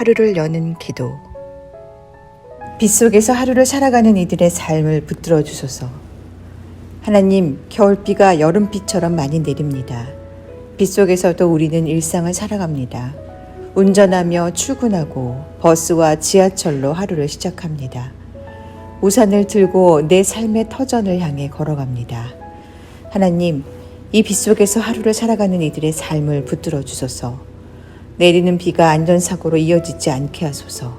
하루를 여는 기도. 빗속에서 하루를 살아가는 이들의 삶을 붙들어 주소서. 하나님, 겨울비가 여름비처럼 많이 내립니다. 빗속에서도 우리는 일상을 살아갑니다. 운전하며 출근하고 버스와 지하철로 하루를 시작합니다. 우산을 들고 내 삶의 터전을 향해 걸어갑니다. 하나님, 이 빗속에서 하루를 살아가는 이들의 삶을 붙들어 주소서. 내리는 비가 안전사고로 이어지지 않게 하소서.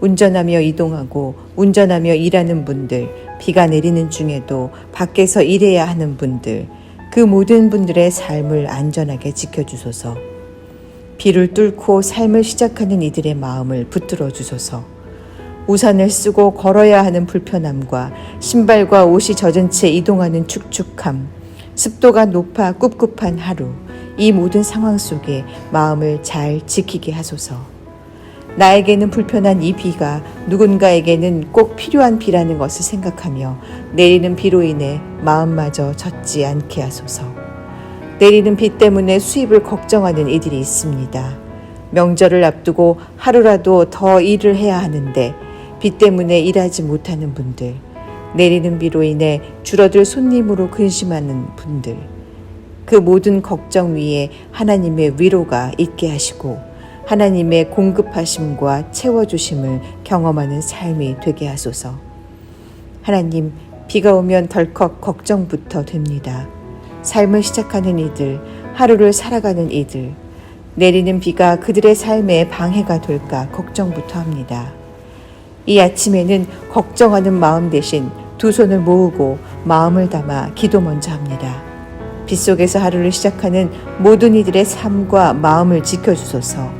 운전하며 이동하고 운전하며 일하는 분들, 비가 내리는 중에도 밖에서 일해야 하는 분들, 그 모든 분들의 삶을 안전하게 지켜주소서. 비를 뚫고 삶을 시작하는 이들의 마음을 붙들어 주소서. 우산을 쓰고 걸어야 하는 불편함과 신발과 옷이 젖은 채 이동하는 축축함, 습도가 높아 꿉꿉한 하루, 이 모든 상황 속에 마음을 잘 지키게 하소서. 나에게는 불편한 이 비가 누군가에게는 꼭 필요한 비라는 것을 생각하며 내리는 비로 인해 마음마저 젖지 않게 하소서. 내리는 비 때문에 수입을 걱정하는 이들이 있습니다. 명절을 앞두고 하루라도 더 일을 해야 하는데 비 때문에 일하지 못하는 분들, 내리는 비로 인해 줄어들 손님으로 근심하는 분들, 그 모든 걱정 위에 하나님의 위로가 있게 하시고 하나님의 공급하심과 채워주심을 경험하는 삶이 되게 하소서. 하나님, 비가 오면 덜컥 걱정부터 됩니다. 삶을 시작하는 이들, 하루를 살아가는 이들, 내리는 비가 그들의 삶에 방해가 될까 걱정부터 합니다. 이 아침에는 걱정하는 마음 대신 두 손을 모으고 마음을 담아 기도 먼저 합니다. 빗속에서 하루를 시작하는 모든 이들의 삶과 마음을 지켜주소서.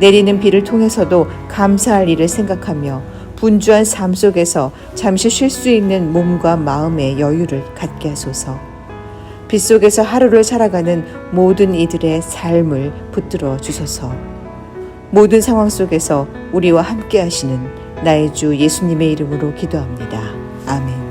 내리는 비를 통해서도 감사할 일을 생각하며 분주한 삶 속에서 잠시 쉴 수 있는 몸과 마음의 여유를 갖게 하소서. 빗속에서 하루를 살아가는 모든 이들의 삶을 붙들어 주소서. 모든 상황 속에서 우리와 함께 하시는 나의 주 예수님의 이름으로 기도합니다. 아멘.